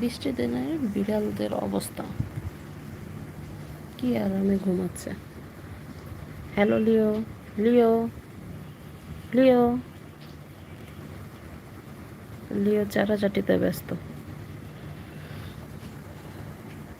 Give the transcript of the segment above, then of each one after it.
বৃষ্টি দিনে বিড়ালদের অবস্থা। কি আর আমি ঘুমাচ্ছে। Hello Leo Leo Leo. Leo চাটাচাটিতে ব্যস্ত।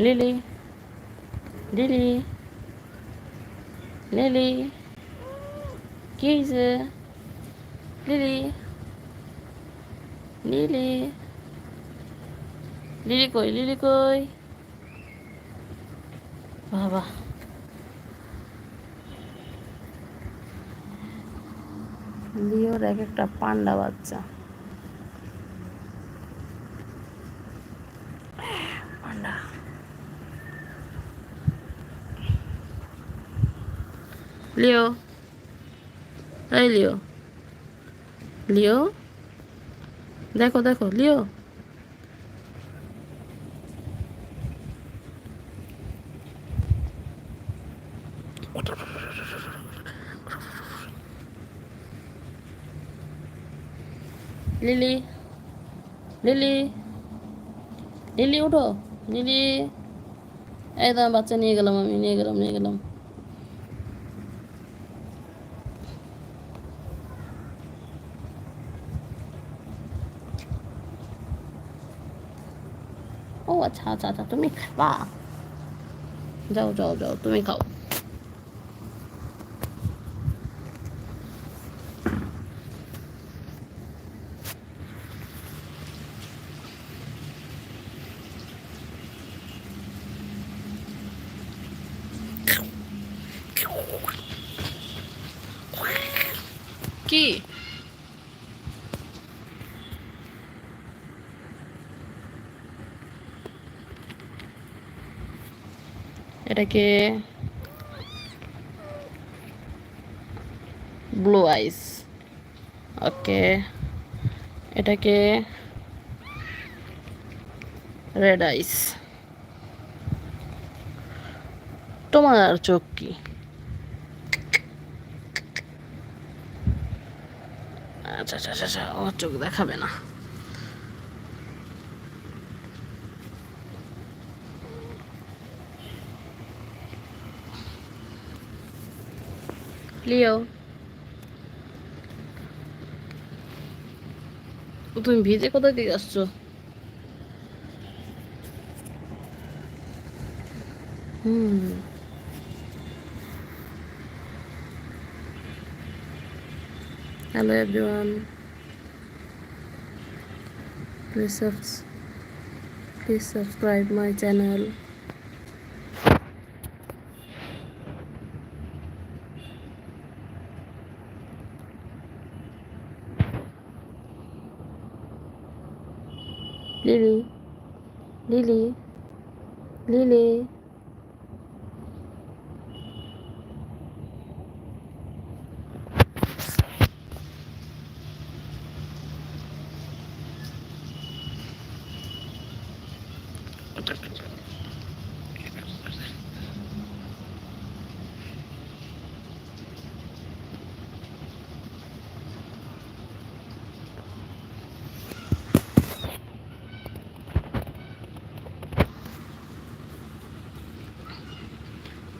লিলি লিলি লিলি, কি লিলি লিলি। লিলি কই লিলি কই? বাবা। লিওর এক একটা পান্ডা বাচ্চা। পান্ডা। লিও। এই লিও। লিও? দেখো দেখো লিও। লিলি লিলি লিলি উঠো। লিলি তো বাচ্চা নিয়ে গেলাম আমি, নিয়ে গেলাম নিয়ে গেলাম। ও আচ্ছা আচ্ছা আচ্ছা তুমি খাবা। যাও যাও যাও, তুমি খাও। কি? এটাকে ব্লু আইস ওকে এটাকে রেড আইস তোমার চোখ কি? আচ্ছা আচ্ছা আচ্ছা আচ্ছা ও চোখ দেখাবে না। লিও, তুমি ভিজে কোথা থেকে আসছো? হুম। Hello everyone. Please subs- please subscribe my channel. Lily. Lily. Lily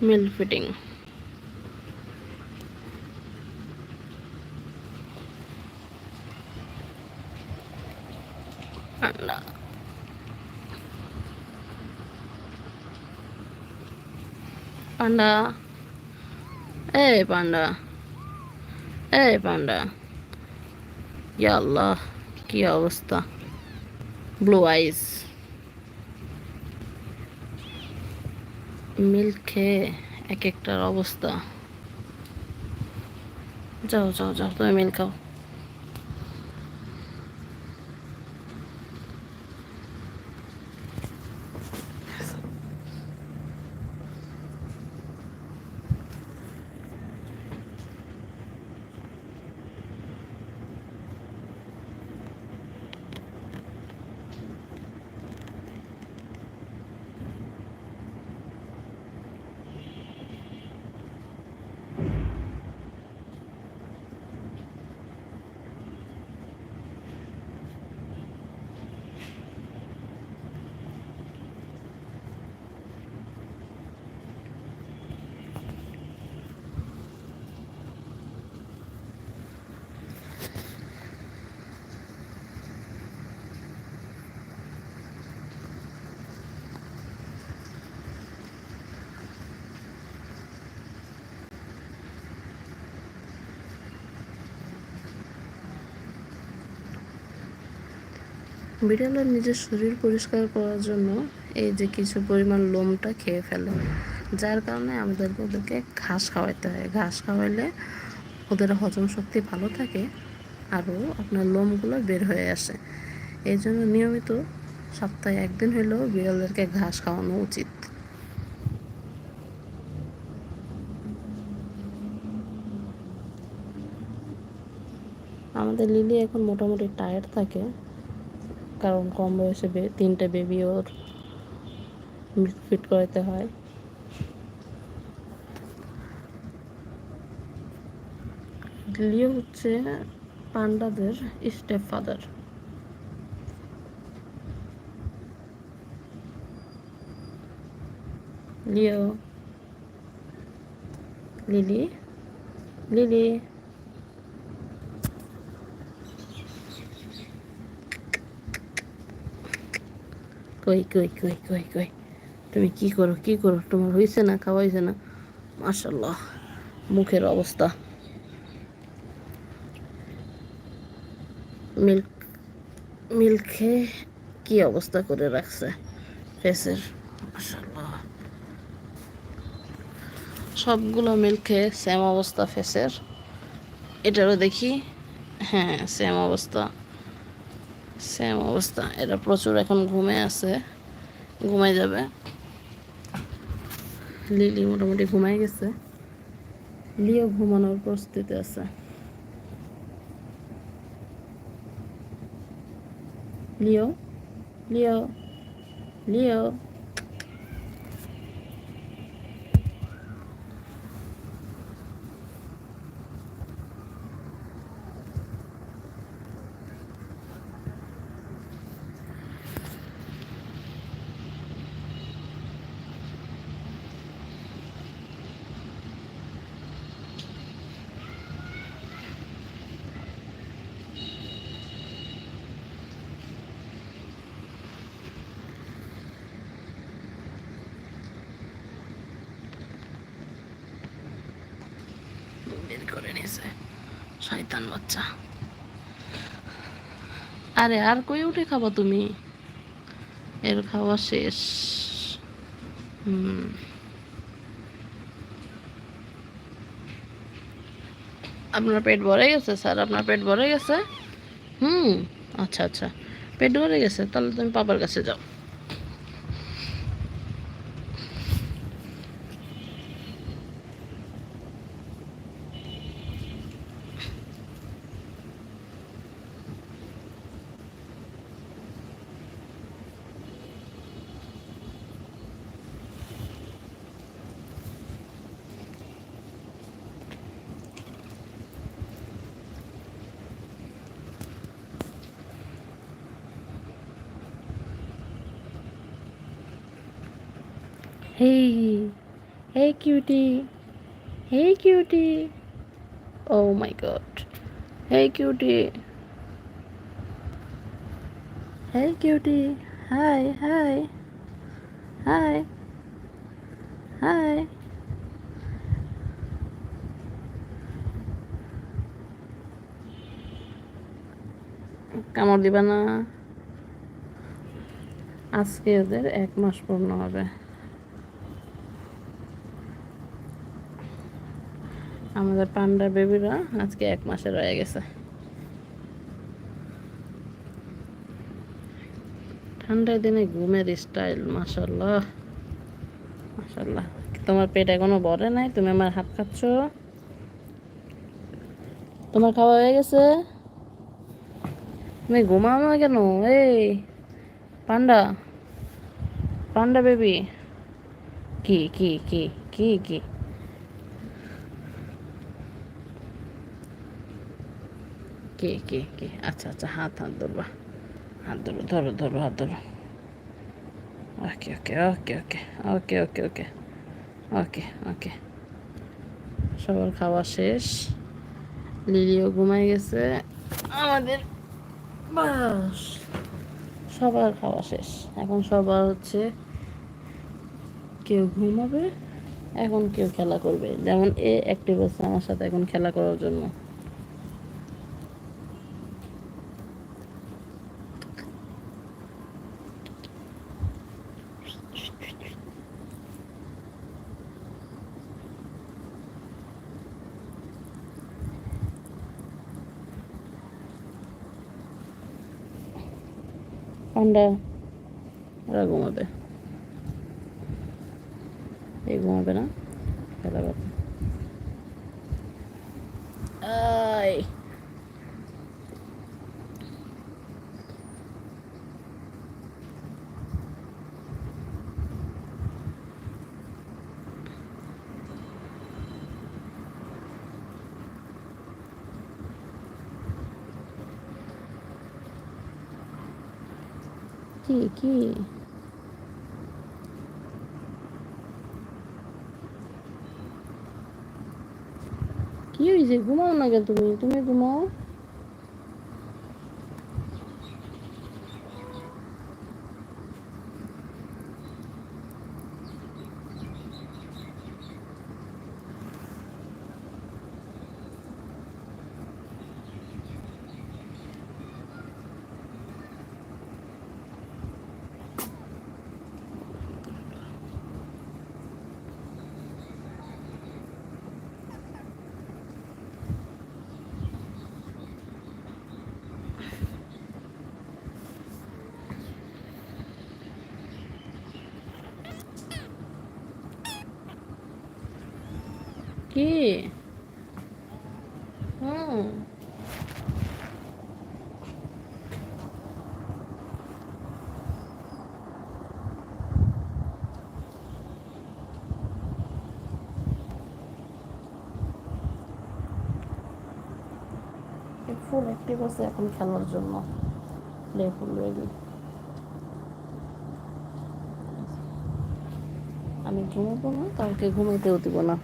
milk fitting. Panda panda এই পান্ডা এই পান্ডা ইয়া আল্লাহ কি অবস্থা ব্লু আইস মিল্ক খেয়ে এক একটার অবস্থা। যাও যাও যাও তুমি মিল খাও। বিড়ালের নিজের শরীর পরিষ্কার করার জন্য এই যে কিছু পরিমাণ লোমটা খেয়ে ফেলে। যার কারণে আমাদেরকে ওদেরকে ঘাস খাওয়াইতে হয়। ঘাস খাওয়াইলে ওদের হজম শক্তি ভালো থাকে আরও আপনার লোমগুলো বের হয়ে আসে। এই জন্য নিয়মিত সপ্তাহে একদিন হলেও বিড়ালদেরকে ঘাস খাওয়ানো উচিত। আমাদের লিলি এখন মোটামুটি টায়ার্ড থাকে। কারণ কম বয়সে তিনটে বেবি ওর ফিট করাতে হয়। লিও হচ্ছে পান্ডাদের step father Leo, Lily Lily. কই কই কই কই কই? তুমি কি করো কি করো? তোমার হয়েছে না খাওয়া হয়েছে না? মাশাল্লাহ মুখের অবস্থা। মিল্ক খেয়ে কি অবস্থা করে রাখছে? ফেসের মাশাল্লাহ সবগুলো মিল্ক সেম অবস্থা ফেসের। এটারও দেখি হ্যাঁ সেম অবস্থা। সেম অবস্থা। এটা প্রচুর এখন ঘুমে আছে। ঘুমাই যাবে। লিলি মোটামুটি ঘুমাই গেছে। লিও ঘুমানোর প্রস্তুতি আছে। লিও? লিও? লিও বের করে নিয়েছে শয়তান বাচ্চা। আরে আর কই উঠে খাব তুমি? এর খাওয়া শেষ। হুম। আপনার পেট ভরে গেছে, স্যার? আপনার পেট ভরে গেছে? হুম। আচ্ছা আচ্ছা। পেট ভরে গেছে, তাহলে তুমি পাপার কাছে যাও। Hey hey cutie hey cutie. Oh my god hey cutie. Hey cutie, hi hi hi hi. কামড় দিবা না। আজকে ওদের এক মাস পূর্ণ হবে। আমাদের পান্ডা বেবিরা আজকে এক মাসে রয়ে গেছে। ঠান্ডার দিনে ঘুমের স্টাইল মাসাল্লাহ মাসাল্লাহ তোমার পেট এখনও ভরে নাই? তুমি আমার হাত খাচ্ছ? তোমার খাওয়া হয়ে গেছে? তুমি ঘুমাও না কেন? এই, পান্ডা। পান্ডা বেবি। কি কি কি কি কি? কে কে কে? আচ্ছা আচ্ছা হাত হাত ধরবা। হাত ধরো ধরো ধরো, হাত ধরো। ওকে ওকে ওকে ওকে ওকে ওকে ওকে ওকে ওকে। সবার খাওয়া শেষ। লিলিও ঘুমাই গেছে। আমাদের বাস। সবার খাওয়া শেষ। এখন সবার হচ্ছে কেউ ঘুমাবে, এখন কেউ খেলা করবে। যেমন এ অ্যাক্টিভ আছে আমার সাথে এখন খেলা করার জন্য। পান্ডা ওরা ঘুমাবে। এই ঘুমাবে না? খেলা কথা কি কি? কি হয়েছে ঘুমাও না কেন তুমি? তুমি ঘুমাও। কি? হুম। ফুল অ্যাক্টিভ আছে এখন খেলার জন্য। প্লে ফুল রেডি আমি ঘুমাবো না কাউকে ঘুমাইতেও দিব না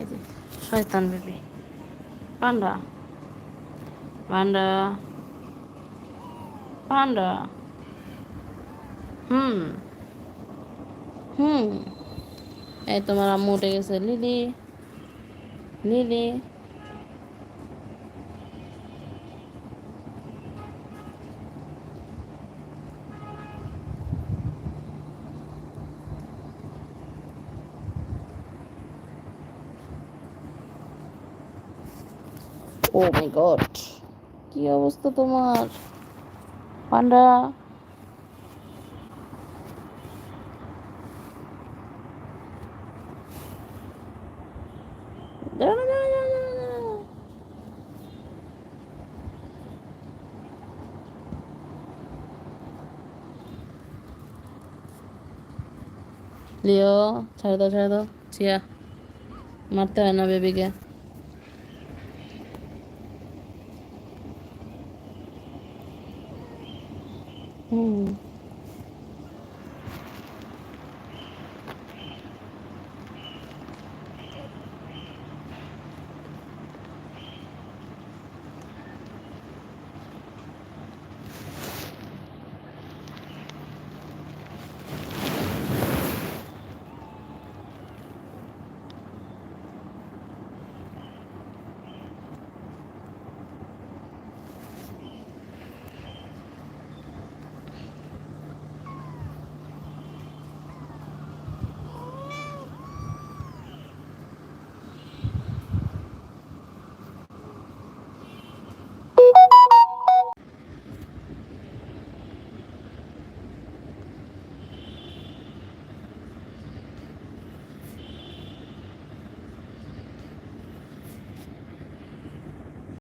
এই যে শয়তান baby. Panda. Panda. Panda. Hmm. Hmm. এই তোমার আম্মু উঠে গেছে Lily. Lily. Oh my god কি অবস্থা তোমার? পান্ডা। লিও, ছেড়ে দাও ছেড়ে দাও। চিয়া মারতে হয় না বেবিকে। হুম